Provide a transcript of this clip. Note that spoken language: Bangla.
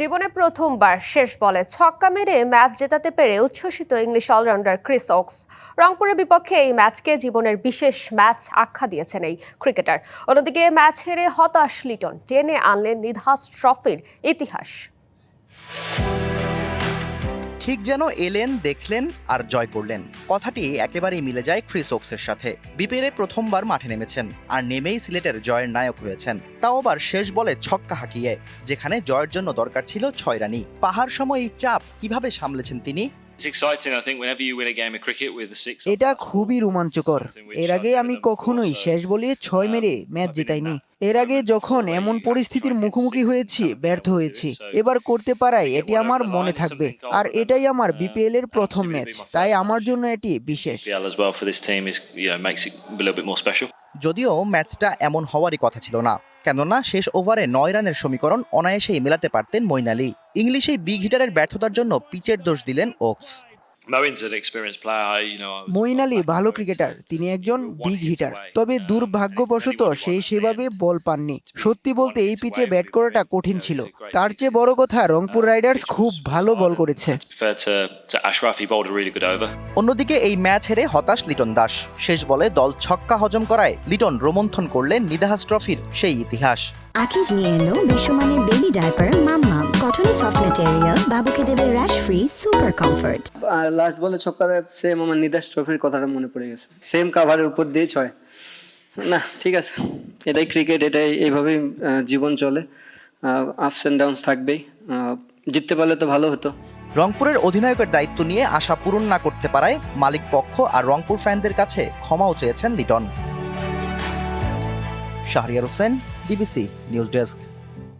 জীবনে প্রথমবার শেষ বলে ছক্কা মেরে ম্যাচ জেতাতে পেরে উচ্ছ্বসিত ইংলিশ অলরাউন্ডার ক্রিস অক্স রংপুরের বিপক্ষে এই ম্যাচকে জীবনের বিশেষ ম্যাচ আখ্যা দিয়েছেন এই ক্রিকেটার। অন্যদিকে ম্যাচ হেরে হতাশ লিটন, টেনে আনলেন নিধাস ট্রফির ইতিহাস। ঠিক যেন এলেন, দেখলেন আর জয় করলেন। কথাটি একেবারেই মিলে যায় ক্রিস ওক্সের সাথে। বিপিএলে প্রথমবার মাঠে নেমেছেন আর নেমেই সিলেটের জয়ের নায়ক হয়েছেন। তাও আবার শেষ বলে ছক্কা হাঁকিয়ে, যেখানে জয়ের জন্য দরকার ছিল ছয় রানি পাহাড় সময় এই চাপ কীভাবে সামলেছেন তিনি? It's exciting, I think, whenever you win a game of cricket with a six. এটা খুবই রোমাঞ্চকর। এর আগে আমি কখনোই শেষ বলে ছয় মেরে ম্যাচ জেতাইনি। এর আগে যখন এমন পরিস্থিতির মুখোমুখি হয়েছি ব্যর্থ হয়েছি। এবার করতে পারাই এটি আমার মনে থাকবে। আর এটাই আমার বিপিএল এর প্রথম ম্যাচ। তাই আমার জন্য এটি বিশেষ। PL as well for this team is, you know, makes it a little bit more special. যদিও ম্যাচটা এমন হওয়ারই কথা ছিল না। কেননা শেষ ওভারে নয় রানের সমীকরণ অনায়াসেই মেলাতে পারতেন মৈনালি। ইংলিশে বিগ হিটারের ব্যর্থতার জন্য পিচের দোষ দিলেন ওক্স। মঈন আলী ভালো ক্রিকেটার তিনি একজন বিগ হিটার তবে দুর্ভাগ্যবশত সেই সেভাবে বল পাননি। সত্যি বলতে এই পিচে ব্যাট করাটা কঠিন ছিল। তার চেয়ে বড় কথা রংপুর রাইডার্স খুব ভালো বল করেছে. অন্যদিকে এই ম্যাচ হেরে হতাশ লিটন দাস। শেষ বলে দল ছক্কা হজম করায় লিটন রোমন্থন করলেন নিদাহাস ট্রফির সেই ইতিহাস। আকিজ নিয়ে এলো বিশ্বমানের বেবি কটন সফট ম্যাটেরিয়াল বাবুকে দেবে র্যাশ ফ্রি সুপার কমফর্ট আর লাস্ট বলে ছক্কা সেম আমার নিদাস ট্রফির কথাটা মনে পড়ে গেছে। সেম কাভারের উপর দিয়ে ছয়। না ঠিক আছে। এটাই ক্রিকেট এটাই এইভাবেই আহ, জীবন চলে। আপস অ্যান্ড ডাউনস থাকবেই। জিততে পারলে তো ভালো হতো। রংপুরের অধিনায়কের দায়িত্ব নিয়ে আশা পূরণ না করতে পারায় মালিক পক্ষ আর রংপুর ফ্যানদের কাছে ক্ষমাও চেয়েছেন Liton. Shahriar Hossain DBC news desk